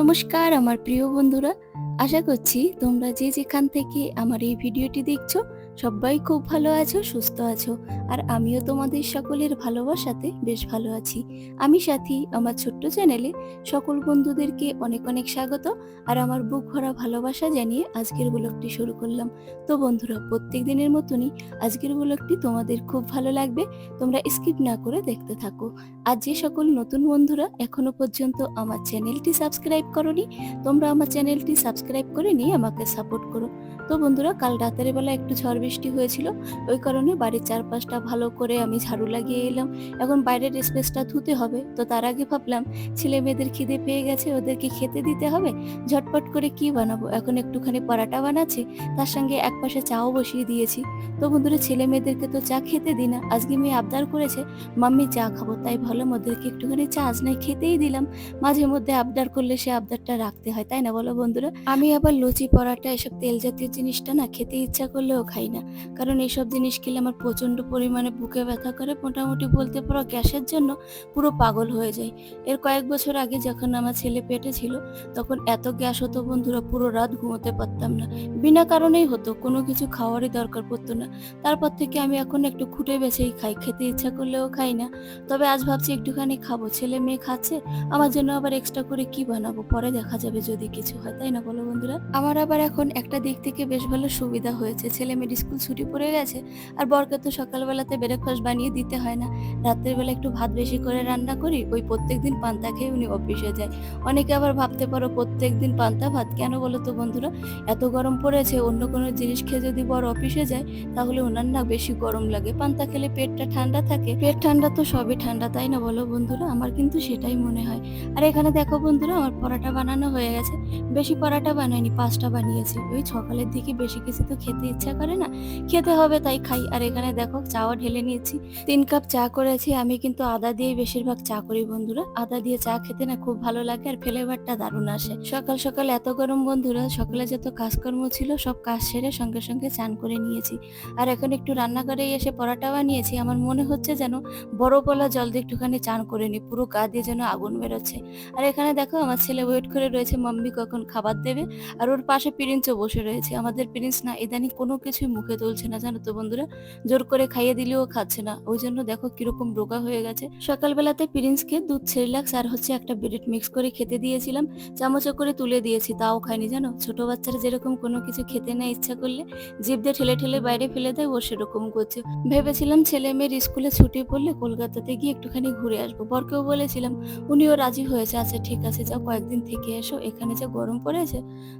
নমস্কার আমার প্রিয় বন্ধুরা। আশা করছি তোমরা যে যেখান থেকে আমার এই ভিডিওটি দেখছ সবাই খুব ভালো আছো, সুস্থ আছো, আর আমিও তোমাদের সকলের ভালোবাসাতে বেশ ভালো আছি। আমি সাথী, আমার ছোট্ট চ্যানেলে সকল বন্ধুদেরকে অনেক অনেক স্বাগত, আর আমার বুক ভরা ভালোবাসা জানিয়ে আজকের ব্লগটি শুরু করলাম। তো বন্ধুরা, প্রত্যেক দিনের মতনই আজকের ব্লগটি তোমাদের খুব ভালো লাগবে, তোমরা স্কিপ না করে দেখতে থাকো। আর যে সকল নতুন বন্ধুরা এখনও পর্যন্ত আমার চ্যানেলটি সাবস্ক্রাইব করনি, তোমরা আমার চ্যানেলটি সাবস্ক্রাইব করে নিয়ে আমাকে সাপোর্ট করো। তো বন্ধুরা, কাল রাতের বেলা একটু ঝড় বৃষ্টি হয়েছিল। ওই কারণে বাড়ির চারপাশটা ভালো করে আমি ঝাড়ু লাগিয়ে এলাম। এখন বাইরের স্পেসটা ধুতে হবে। তো তার আগে ভাবলাম, ছেলে মেয়েদের খিদে পেয়ে গেছে, ওদেরকে খেতে দিতে হবে। ঝটপট করে কি বানাবো? এখন একটুখানি পরাটা বানাচ্ছি, তার সঙ্গে এক পাশে চাও বসিয়ে দিয়েছি। তো বন্ধুরা, ছেলে মেয়েদেরকে তো চা খেতে দিই না। আজকে মেয়ে আবদার করেছে, মাম্মি, চা খাব। তাই ভালো, ওদেরকে একটুখানি চা আজ নাই খেতেই দিলাম। মাঝে মধ্যে আবদার করলে সে আবদারটা রাখতে হয়, তাই না বলো বন্ধুরা? আমি আবার লুচি, পরাটা, এসব তেল জাতীয় জিনিসটা না খেতে ইচ্ছা করলেও খাই না। কারণ এইসব জিনিস খেলে আমার প্রচণ্ড পরিমাণে বুকে ব্যথা করে। মোটামুটি বলতে পারো গ্যাসের জন্য পুরো পাগল হয়ে যায়। এর কয়েক বছর আগে যখন আমার ছেলে পেটে ছিল, তখন এত গ্যাস হতো বন্ধুরা, পুরো রাত ঘুমোতে পারতাম না। বিনা কারণেই হতো, কোনো কিছু খাওয়ারই দরকার পড়তো না। তারপর থেকে আমি এখন একটু খুঁটে বেছেই খাই, খেতে ইচ্ছা করলেও খাই না। তবে আজ ভাবছি একটুখানি খাব, ছেলে মেয়ে খাচ্ছে, আমার জন্য আবার এক্সট্রা করে কি বানাবো? পরে দেখা যাবে যদি কিছু হয়, তাই না বলো বন্ধুরা? আমার আবার এখন একটা দিক থেকে বেশ ভালো সুবিধা হয়েছে। ছেলে মেয়ের স্কুল ছুটি পড়ে গেছে আর বরকে তো সকালবেলাতে ব্রেকফাস্ট বানিয়ে দিতে হয় না। রাত্রের বেলা একটু ভাত বেশি করে রান্না করি, ওই প্রত্যেক দিন পান্তা খেয়ে উনি অফিসে যায়। অনেকে আবার ভাবতে পারো প্রত্যেক দিন পান্তা ভাত? কেন বলো তো বন্ধুরা? এত গরম পড়েছে, অন্য কোনো জিনিস খেয়ে যদি বর অফিসে যায়, তাহলে ওনার না বেশি গরম লাগে। পান্তা খেলে পেটটা ঠান্ডা থাকে। পেট ঠান্ডা তো সবই ঠান্ডা, তাই না বলো বন্ধুরা? আমার কিন্তু সেটাই মনে হয়। আর এখানে দেখো বন্ধুরা, আমার পরাটা বানানো হয়ে গেছে। বেশি পরাটা বানাইনি, পাঁচটা বানিয়েছি। ওই সকালের দিকে বেশি কিছু তো খেতে ইচ্ছা করে না। খেতে হবে তাই খাই। আর এখানে দেখো চাও ঢেলে নিয়েছি। তিন কাপ চা করেছি। আমি কিন্তু আদা দিয়ে বেশিরভাগ চা করি বন্ধুরা। আদা দিয়ে চা খেতে না খুব ভালো লাগে আর ফ্লেভারটা দারুণ আসে। সকাল সকাল এত গরম বন্ধুরা, সকালে যত কাজকর্ম ছিল সব কাজ সেরে সঙ্গে সঙ্গে চান করে নিয়েছি। আর এখন একটু রান্নাঘরে এসে পরাটা বানিয়েছি। আমার মনে হচ্ছে যেন বড় গলা জল দিয়ে একটুখানি চান করে নি। পুরো গা দিয়ে যেন আগুন বেরোচ্ছে। আর এখানে দেখো আমার ছেলে ওয়েট করে রয়েছে, মাম্মি কখন খাবার দেবে? আর ওর পাশে প্রিন্সও বসে রয়েছে। আমাদের প্রিন্স না ইদানিং কোনো কিছুই মুখে তুলছে না, জানো তো বন্ধুরা? জোর করে খাইয়ে দিলেও খাচ্ছে না। ওই জন্য দেখো কীরকম রোগা হয়ে গেছে। সকালবেলাতে প্রিন্সকে দুধ সেরিলাক্স আর হচ্ছে একটা ব্রেড মিক্স করে খেতে দিয়েছিলাম। চামচে করে তুলে দিয়েছি, তাও খায়নি জানো? ছোট বাচ্চারা যেরকম কোনো কিছু খেতে না ইচ্ছা করলে জিভ দিয়ে ঠেলে ঠেলে বাইরে ফেলে দেয়, ও সেরকম করছে। ভেবেছিলাম ছেলে মেয়ের স্কুলে ছুটি পড়লে কলকাতাতে গিয়ে একটুখানি ঘুরে আসব। বরকেও বলেছিলাম, উনিও রাজি হয়েছে আচ্ছা ঠিক আছে, যাও কয়েকদিন থেকে এসো, এখানে যে গরম পড়েছে।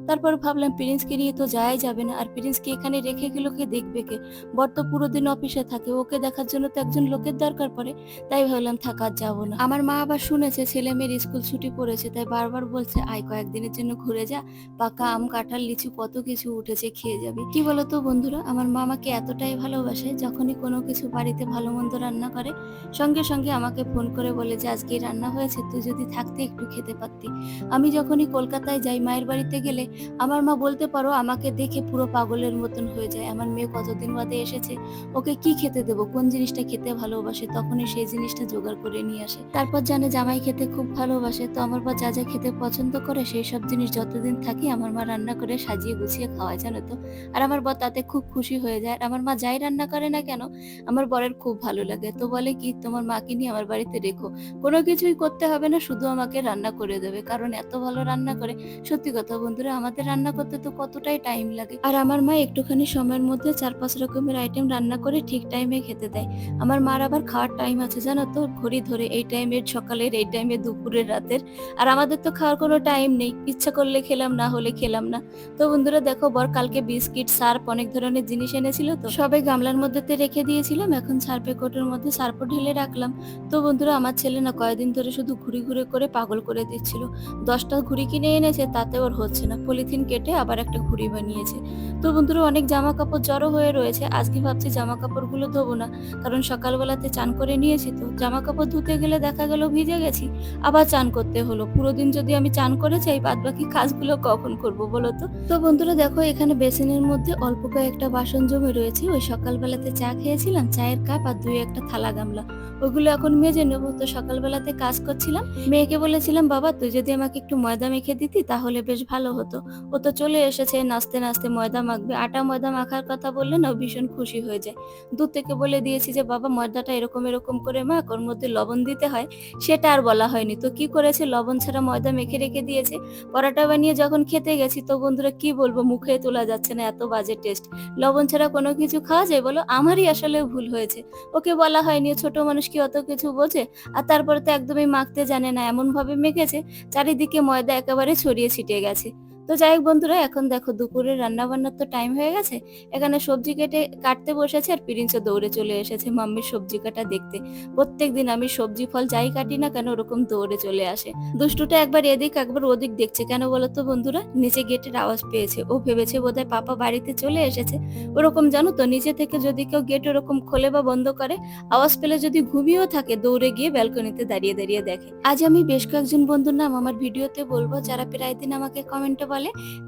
তারপর ভাবলাম প্রিন্সকে নিয়ে তো যাওয়াই যাবে না। আর প্রিন্সকে এখানে রেখে গেলে কে দেখবে কে? বর তো পুরো দিন অফিসে থাকে, ওকে দেখার জন্য তো একজন লোকের দরকার পড়ে। তাই ভাবলাম থাকার যাব না। আমার মা আবার শুনেছে, ছেলে মেয়ের স্কুল ছুটি পড়েছে, তাই বারবার বলছে, আয়, কয়েকদিনের জন্য ঘুরে যা। পাকা আম, কাঁঠাল, লিচু, কত কিছু উঠেছে, খেয়ে যাবে। কি বলতো বন্ধুরা, আমার মা আমাকে এতটাই ভালোবাসে, যখনই কোনো কিছু বাড়িতে ভালো মন্দ রান্না করে, সঙ্গে সঙ্গে আমাকে ফোন করে বলে যে, আজকে রান্না হয়েছে, তুই যদি থাকতে একটু খেতে পারতি। আমি যখনই কলকাতায় যাই, মায়ের বাড়িতে গেলে, আমার মা বলতে পারো, আমাকে দেখে পুরো পাগলের মতন হয়ে যায়। আমার মেয়ে কতদিন বাদে এসেছে? ওকে কি খেতে দেবো? কোন জিনিসটা খেতে ভালোবাসে? তখনই সেই জিনিসটা জোগাড় করে নিয়ে আসে। তারপর জানে জামাই খেতে খুব ভালোবাসে। তো আমার বা যা যা খেতে পছন্দ করে, সেই সব জিনিস যতদিন থাকি আমার মা রান্না করে সাজিয়ে গুছিয়ে খাওয়ায়, জানো তো। আর আমার বর তাতে খুব খুশি হয়ে যায়। আর আমার মা যাই রান্না করে না কেন, আমার বরের খুব ভালো লাগে। তো বলে কি, তোমার মাকে নিয়ে আমার বাড়িতে রেখো। কোনো কিছুই করতে হবে না, শুধু আমাকে রান্না করে দেবে। কারণ এত ভালো রান্না করে, সত্যি কথা বন্ধুরা, আমাদের রান্না করতে তো কতটাই টাইম লাগে। আর আমার মা একটুখানি সময়ের মধ্যে চার পাঁচ রকমের আইটেম রান্না করে ঠিক টাইমে খেতে দেয়। আমার মার আবার খাওয়ার টাইম আছে, জানো তো? ঘড়ি ধরে এই টাইমের সকালের এই টাইমে দুপুরের রাতের। আর আমাদের তো খাওয়ার কোনো টাইম নেই। ইচ্ছা করলে খেলাম, না হলে খেলাম না। তো বন্ধুরা দেখো, বর কালকে বিস্কিট সার্প অনেক ধরনের জিনিস এনেছিল তো। সবে গামলার মধ্যেতে রেখে দিয়েছিলাম। এখন সার্পে কোটের মধ্যে সার্পও ঢেলে রাখলাম। তো বন্ধুরা আমার ছেলে না কয়েকদিন ধরে শুধু ঘুরি ঘুরে করে পাগল করে দিচ্ছিল। দশটা ঘুড়ি কিনে এনেছে, তাতে ওর হচ্ছে না। পলিথিন কেটে আবার একটা ঘুড়ি বানিয়ে নিয়েছে তো বন্ধুরা, অনেক জামা কাপড় জড়ো হয়ে রয়েছে। আজকে ভাবছি জামা কাপড়গুলো ধোবো না, কারণ সকালবেলাতে চান করে নিয়েছি তো। জামা কাপড় ধুতে গেলে দেখা গেল ভিজে গেছি, আবার চান করতে হলো। পুরো দিন যদি আমি চান করে চাই বাদ বাকি কাজগুলো কখন করব বলো তো? তো বন্ধুরা, দেখো, এখানে বেসিনের মধ্যে অল্প কয়েকটা বাসন জমে রয়েছে। ওই সকালবেলাতে চা খেয়েছিলাম, চায়ের কাপ আর দুই একটা থালা গামলা। ওগুলো এখন মেজে নেব। তো সকালবেলাতে কাজ করছিলাম। মেয়েকে বলেছিলাম, বাবা, তুই যদি আমাকে একটু ময়দা মেখে দিতি, তাহলে বেশ ভালো হতো। ও তো চলে এসেছে নাচতে নাচতে। ময়দা মাখবে। আটা ময়দা মাখার কথা বললে না, ভীষণ খুশি হয়ে যায়। দূর থেকে বলে দিয়েছি যে, বাবা, ময়দাটা এরকম এরকম করে মাখ, ওর মধ্যে লবণ দিতে হয়। সেটা আর বলা হয়নি। তো কি করেছে? লবণ ছাড়া ময়দা মেখে রেখে দিয়েছে। পরোটা বানিয়ে যখন খেতে গেছি, তো বন্ধুরা কি বলব, মুখে তোলা যাচ্ছে না, এত বাজে টেস্ট। লবণ ছাড়া কোনো কিছু খাওয়া যায়? বলো, আমারই আসলে ভুল হয়েছে। ওকে বলা হয়নি, ছোট মানুষ কি অত কিছু বোঝে? আর তারপরে তো একদমই মাখতে জানে না এমন ভাবে মেখেছে, চারিদিকে ময়দা একেবারে ছড়িয়ে ছিটিয়ে গেছে। তো যাই হোক বন্ধুরা, এখন দেখো দুপুরে রান্না বান্নার তো টাইম হয়ে গেছে। এখানে সবজি কেটে, কাটতে বসেছে আর পিরিঞ্চও দৌড়ে চলে এসেছে মাম্মির সবজি কাটা দেখতে। প্রত্যেক দিন আমি সবজি ফল যাই কাটি না কেন ওরকম দৌড়ে চলে আসে। দুষ্টুটা একবার এদিক, একবার ওদিক দেখছে কেন বলো তো বন্ধুরা? নিচে গেটের আওয়াজ পেয়েছে। ও ভেবেছে বোধহয় পাপা বাড়িতে চলে এসেছে। ওরকম জানো তো, নিচে থেকে যদি কেউ গেট ওরকম খোলে বা বন্ধ করে, আওয়াজ পেলে যদি ঘুমিয়েও থাকে, দৌড়ে গিয়ে ব্যালকনিতে দাঁড়িয়ে দাঁড়িয়ে দেখে। আজ আমি বেশ কয়েকজন বন্ধুর নাম আমার ভিডিওতে বলব, যারা প্রায় দিন আমাকে কমেন্টে বলে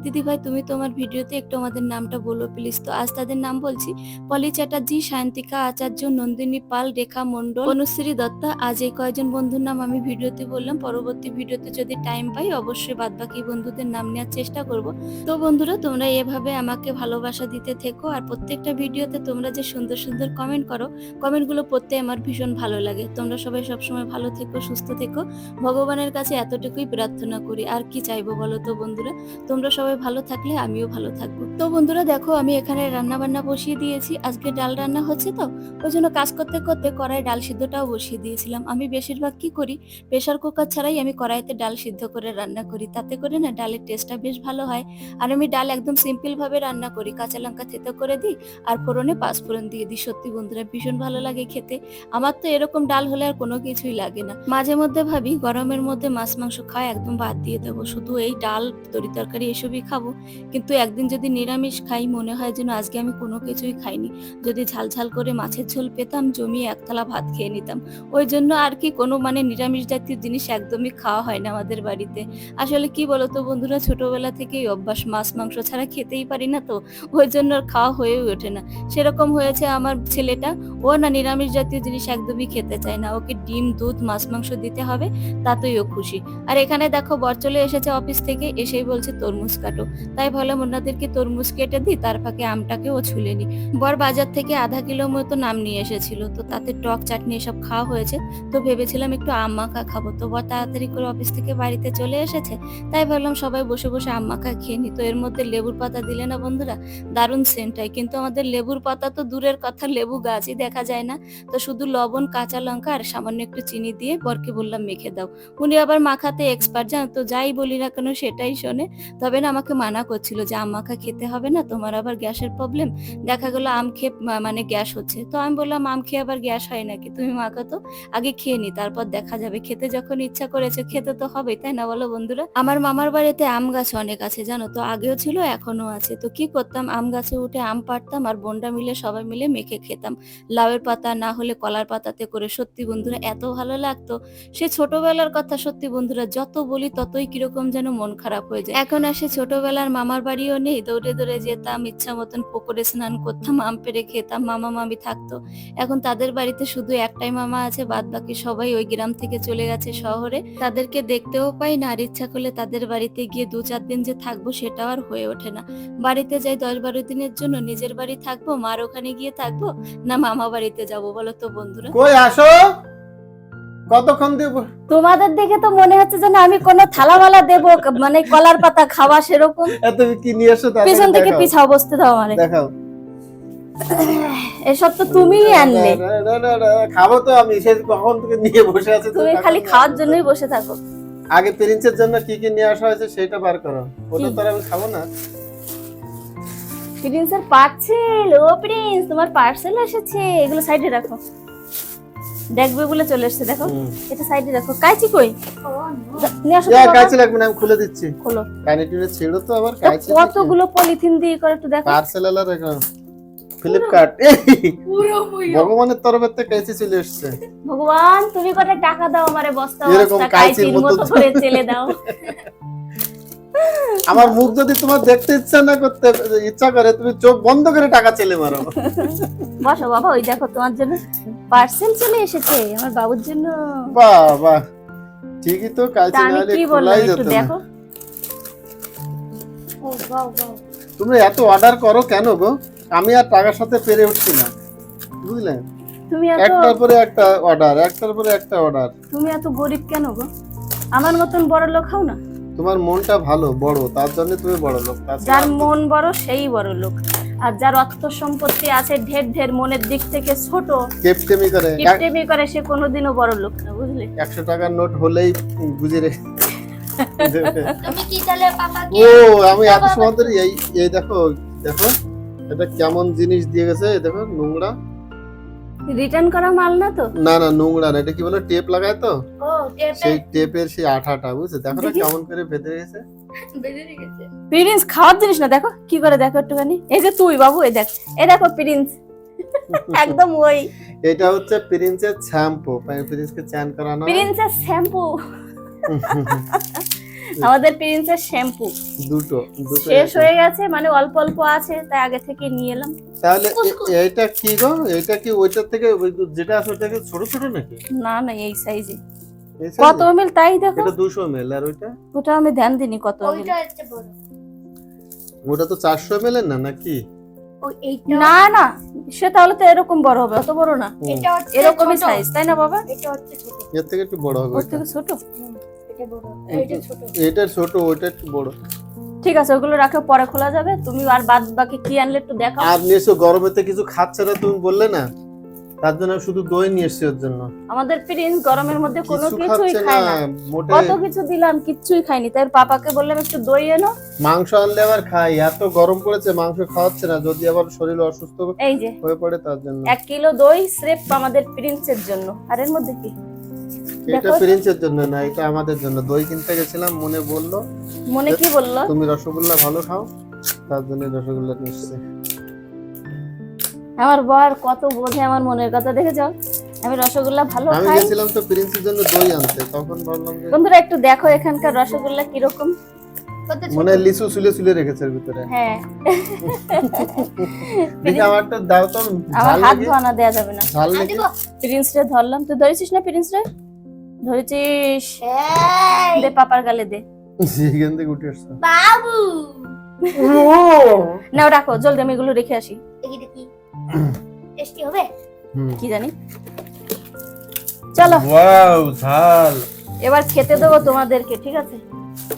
দিদি ভাই তুমি তোমার ভিডিওতে একটু আমাদের নামটা বলো প্লিজ তো আজ তাদের নাম বলছি পলি চ্যাটার্জি, সায়ন্তিকা আচার্য, নন্দিনী পাল, রেখা মন্ডল অনুশ্রী দত্তা। আজ এই কয়েকজন বন্ধুর নাম আমি ভিডিওতে বললাম। পরবর্তী ভিডিওতে যদি টাইম পাই, অবশ্যই বাদবাকি বন্ধুদের নাম নেওয়ার চেষ্টা করব। তো বন্ধুরা, তোমরা এভাবে আমাকে ভালোবাসা দিতে থেকো আর প্রত্যেকটা ভিডিওতে তোমরা যে সুন্দর সুন্দর কমেন্ট করো কমেন্টগুলো পড়তে আমার ভীষণ ভালো লাগে। তোমরা সবাই সবসময় ভালো থেকো, সুস্থ থেকো। ভগবানের কাছে এতটুকুই প্রার্থনা করি। আর কি চাইব বলো তো বন্ধুরা? তোমরা সবাই ভালো থাকলে আমিও ভালো থাকব। তো বন্ধুরা দেখো, আমি এখানে রান্না বান্না বসিয়ে দিয়েছি। আজকে ডাল রান্না হচ্ছে তো, ওই জন্য কাজ করতে করতে কড়াই ডাল সিদ্ধটাও বসিয়ে দিয়েছিলাম। আমি বেশিরভাগ কি করি, প্রেশার কুকার ছাড়াই আমি কড়াইতে ডাল সিদ্ধ করে রান্না করি। তাতে করে না ডালের টেস্টটা বেশ ভালো হয়। আর আমি ডাল একদম সিম্পল ভাবে রান্না করি, কাঁচা লঙ্কা থেতো করে দিই আর ফোড়নে পাঁচফোড়ন দিয়ে দিই। সত্যি বন্ধুরা ভীষণ ভালো লাগে খেতে। আমার তো এরকম ডাল হলে আর কোনো কিছুই লাগে না। মাঝে মধ্যে ভাবি, গরমের মধ্যে মাছ মাংস খাওয়া একদম বাদ দিয়ে দেবো। শুধু এই ডাল তরি তরকারি এসবই খাব। কিন্তু একদিন যদি নিরামিষ খাই, মনে হয় যেন আজকে আমি কোনো কিছুই খাইনি। যদি ঝাল ঝাল করে মাছের ঝোল পেতাম, জমিয়ে একতলা ভাত খেয়ে নিতাম। ওই জন্য আর কি কোনো মানে নিরামিষ জাতীয় জিনিস একদমই খাওয়া হয় না আমাদের বাড়িতে। আসলে কি বলতো বন্ধুরা, ছোটবেলা থেকেই অভ্যাস, মাছ, মাংস ছাড়া খেতেই পারি না তো? ওই জন্য আর খাওয়া হয়ে ওঠে না। সেরকম হয়েছে আমার ছেলেটা। ও না নিরামিষ জাতীয় জিনিস একদমই খেতে চায় না। ওকে ডিম, দুধ, মাছ, মাংস দিতে হবে, তাতেই ও খুশি। আর এখানে দেখো বর চলে এসেছে অফিস থেকে, এসেই বলছে তরমুজ কাটো। তাই ভাবলাম ওনাদেরকে তরমুজ কেটে দিই, তার ফাঁকে আমটাকে ও ছুলে নি বর বাজার থেকে আধা কিলো মতো নাম নিয়ে এসেছিল, তো তাতে টক চাটনি এসব খাওয়া হয়েছে। তো ভেবেছিলাম একটু আম মাখা খাব। তো বর তাড়াতাড়ি করে অফিস থেকে বাড়িতে চলে এসেছে। তাই ভাবলাম সবাই বসে বসে আম মাখা খেয়ে নি তো এর মধ্যে লেবুর পাতা দিলে না বন্ধুরা? দারুণ সেন্ট হয়। কিন্তু আমাদের লেবুর পাতা তো দূরের কথা, লেবু গাছই দেখা যায় না। তো শুধু লবণ, কাঁচা লঙ্কা আর সামান্য একটু চিনি দিয়ে বরকে বললাম মেখে দাও। উনি আবার মাখাতে এক্সপার্ট জানো, তো যাই বলি না কেন সেটাই শোনে। তবে না আমাকে মানা করছিল যে আম মাখা খেতে হবে না, তোমার আবার গ্যাসের প্রবলেম দেখা গেলো আম খেয়ে মানে গ্যাস হচ্ছে। তো আমি বললাম, আম খেয়ে আবার গ্যাস হয় নাকি? তুমি মাখা তো, আগে খেয়ে নি, তারপর দেখা যাবে। খেতে যখন ইচ্ছা করেছে, খেতে তো হবেই, তাই না বলো বন্ধুরা? আমার মামার বাড়িতে আম গাছ অনেক আছে, জানো তো? আগেও ছিল এখনও আছে। তো কি করতাম? আম গাছে উঠে আম পাড়তাম আর বোনটা মিলে, সবাই মিলে মেখে খেতাম। লাউয়ের পাতা না হলে কলার পাতাতে করে, সত্যি বন্ধুরা, এত ভালো লাগতো। সে ছোটবেলার কথা সত্যি বন্ধুরা, যত বলি ততই কীরকম যেন মন খারাপ হয়ে যায়। এখন আসে ছোটবেলার মামার বাড়িও নেই। দৌড়ে দৌড়ে যেতাম, ইচ্ছা মতন পুকুরে স্নান করতাম, আম পেড়ে খেতাম, মামা মামি থাকতো। এখন তাদের বাড়িতে শুধু একটাই মামা আছে বাদ বাকি সবাই ওই গ্রাম থেকে চলে গেছে শহরে। তাদেরকে দেখতেও পাই না, আর ইচ্ছা করলে তাদের বাড়িতে গিয়ে দু চার দিন যে থাকব সেটাও আর হয়ে ওঠে না। বাড়িতে যাই দশ বারো দিনের জন্য, নিজের বাড়ি থাকব, মার ওখানে গিয়ে থাকব, না মামা বাড়িতে যাব বলো তো বন্ধুরা? কই আসো? কতক্ষণ দেব? তোমাদের দেখে তো মনে হচ্ছে যেন আমি কোনো থালামালা দেবো মানে কলার পাতা খাওয়া সেরকম। তুমি কি নিয়ে এসো পেছন থেকে। পিছাও বসতে দাও আমারে। দেখাও। এসব তো তুমিই আনলে। খাব তো আমি সে কখন থেকে নিয়ে বসে আছে তুমি খালি খাওয়ার জন্যই বসে থাকো। আগে প্রিন্সের জন্য কি কি নিয়ে আসা হয়েছে সেটা বার করো। ওটা তো আমি খাব না। প্রিন্সের পার্সেল ও প্রিন্স তোমার পার্সেল এসেছে এগুলো সাইডে রাখো। দেখবে বলে চলে এসছে দেখো। এটা সাইডে দেখো। কাইচি কই? নিয়ে আসো। কাঁচি লাগবে না আমি খুলে দিচ্ছি। খোলো। কানে টিনে ছেড়ো তো আবার কাঁচি কতগুলো পলিথিন দিয়ে করে একটু দেখো। পার্সেল আলার ফ্লিপকার্ট ভগবানের তরফের থেকে কাঁচি চলে এসছে। ভগবান তুমি কটা টাকা দাও আমারে বস্তা বস্তা কাইচির মতো করে চেলে দাও। আমার মুখ যদি তোমার দেখতে ইচ্ছা না করতে ইচ্ছা করে তুমি চোখ বন্ধ করে টাকা চেলে মারো। বসো বাবা ওই দেখো তোমার জন্য পার্সেল চলে এসেছে আমার বাবুর জন্য। বাহ বাহ। ঠিকই তো নাহলে কি খোলাই একটু যেত দেখো। তুমি এত অর্ডার করো কেন গো? আমি আর টাকার সাথে পেরে উঠছি না। বুঝলে? তুমি এত একটার পরে একটা অর্ডার একটার পরে একটা অর্ডার তুমি এত গরিব কেন গো? আমার মতন বড় লোক হও না। তোমার মনটা ভালো বড় তার জন্য তুমি বড় লোক যার মন বড় সেই বড় লোক। আর যার অর্থ সম্পত্তি আছে ঢের ঢের মনের দিক থেকে ছোট কেপটেমি করে। কিপটেমি করে সে কোনোদিনও বড় লোক না বুঝলে? একশো টাকার নোট হলেই বুঝে রে তুমি কি তাহলে পাপাকে ও আমি এত সময় ধরে এই এই দেখো দেখো এটা কেমন জিনিস দিয়ে গেছে দেখো নোংরা। রিটার্ন করা মাল না তো? না না নোংরা না এটা কি বলে টেপ লাগায় তো? ও টেপে সেই টেপের সেই আঠাটা বুঝছ? দেখো না কেমন করে বেঁধে গেছে। প্রিন্স খাওয়ার জিনিস না দেখো কি করে দেখো একটুখানি। এই যে তুই বাবু এই দেখ এই দেখো প্রিন্স একদম ওই। এটা হচ্ছে প্রিন্সের শ্যাম্পু প্রিন্সকে চ্যান করানো প্রিন্সের শ্যাম্পু আমাদের প্রিন্সের শ্যাম্পু দুটো দুটো শেষ হয়ে গেছে মানে অল্প অল্প আছে তাই আগে থেকে নিয়ে এলাম। তাহলে এ- এইটা কি গো? এটা কি ওইটার থেকে যেটা আছে ওটা কি ছোট ছোট নাকি? না না এই সাইজে কত এমএল তাই দেখো। এটা দুশো মেল আর ওইটা? ওটা আমি ধ্যান দিনি কত ml ওইটা হচ্ছে বড়। ওটা তো চারশো মেল না নাকি? না না সে তাহলে তো এরকম বড় হবে অত বড় না। এটা হচ্ছে এরকমই সাইজ তাই না বাবা? এটা হচ্ছে ছোট। এর থেকে একটু বড় হবে ওর থেকে ছোট? এটা বড়। ছোট। একটু বড়। ঠিক আছে ওগুলো রাখো পরে খোলা যাবে। তুমি আর বাদ বাকি কি আনলে একটু দেখাও। আর নিয়ে এসো গরমেতে কিছু খাচ্ছে না তুমি বললে না। তার জন্য শুধু দই নিয়ে এসছি ওর জন্য। আমাদের প্রিন্স গরমের মধ্যে কোনো কিছুই খায় না। কত কিছু দিলাম কিচ্ছুই তাই পাপাকে বললাম একটু দই এনো। মাংস আনলে আবার খাই। এত গরম পড়েছে মাংস খাওয়াচ্ছে না। যদি আবার শরীর অসুস্থ এই যে। হয়ে পড়ে তার জন্য। এক কিলো দই স্রেফ আমাদের প্রিন্সের জন্য। আর এর মধ্যে কি? এটা প্রিন্সের জন্য না এটা আমাদের জন্য। দই কিনতে গেছিলাম মনে বলল মনে কি বলল? তুমি রসগোল্লা ভালো খাও তার জন্য রসগোল্লা নিশ্চয় আমার বর কত বোঝে আমার মনের কথা দেখে যাও আমি রসগোল্লা ভালো আমি গেছিলাম তো প্রিন্সের জন্য দই আনতে তখন ভাবলাম যে বন্ধুরা একটু দেখো এখানকার রসগোল্লা কীরকম। কত ছোট। মনে লিচু সুলে সুলে রেখেছে ভিতরে। হ্যাঁ। দেখি আমার তো দাও তো আমার হাত দেয়া যাবে না। ধরলাম। তুই ধরেছিস না প্রিন্স রে? ধরেছিস? দে পাপার গালে দে। এখান থেকে উঠে আসছে। বাবু। নাও রাখো জলদি আমি এগুলো রেখে আসি। দেখি দেখি। টেস্টি হবে? কি জানি। চলো। ওয়াও ঝাল। এবার খেতে দেবো তোমাদেরকে ঠিক আছে?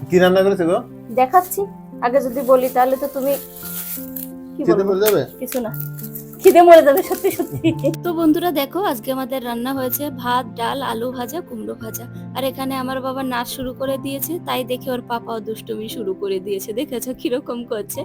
কি রান্না করেছে গো? দেখাচ্ছি। আগে যদি বলি তাহলে তো তুমি কি খেতে বলব? কিছু না। খিদে মরে যাবে, সত্যি সত্যি। তো বন্ধুরা দেখো, আজকে আমাদের রান্না হয়েছে ভাত, ডাল, আলু ভাজা, কুমড়ো ভাজা। আর এখানে আমার বাবা নাচ শুরু করে দিয়েছে, তাই দেখে ওর পাপাও দুষ্টুমি শুরু করে দিয়েছে, দেখেছ কীরকম করছে?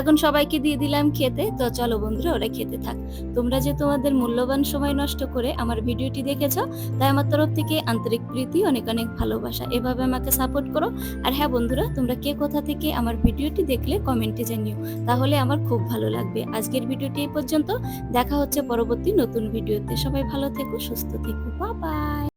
এখন সবাইকে দিয়ে দিলাম খেতে, তো চলো বন্ধুরা, ওরা খেতে থাক। তোমরা যে তোমাদের মূল্যবান সময় নষ্ট করে আমার ভিডিওটি দেখেছ, তাই আমার তরফ থেকে আন্তরিক প্রীতি, অনেক অনেক ভালোবাসা। এভাবে আমাকে সাপোর্ট করো। আর হ্যাঁ বন্ধুরা, তোমরা কে কোথা থেকে আমার ভিডিওটি দেখলে কমেন্টে জানিও। তাহলে আমার খুব ভালো লাগবে। আজকের ভিডিওটি এই পর্যন্ত। দেখা হচ্ছে পরবর্তী নতুন ভিডিওতে। সবাই ভালো থেকো সুস্থ থেকো। বাই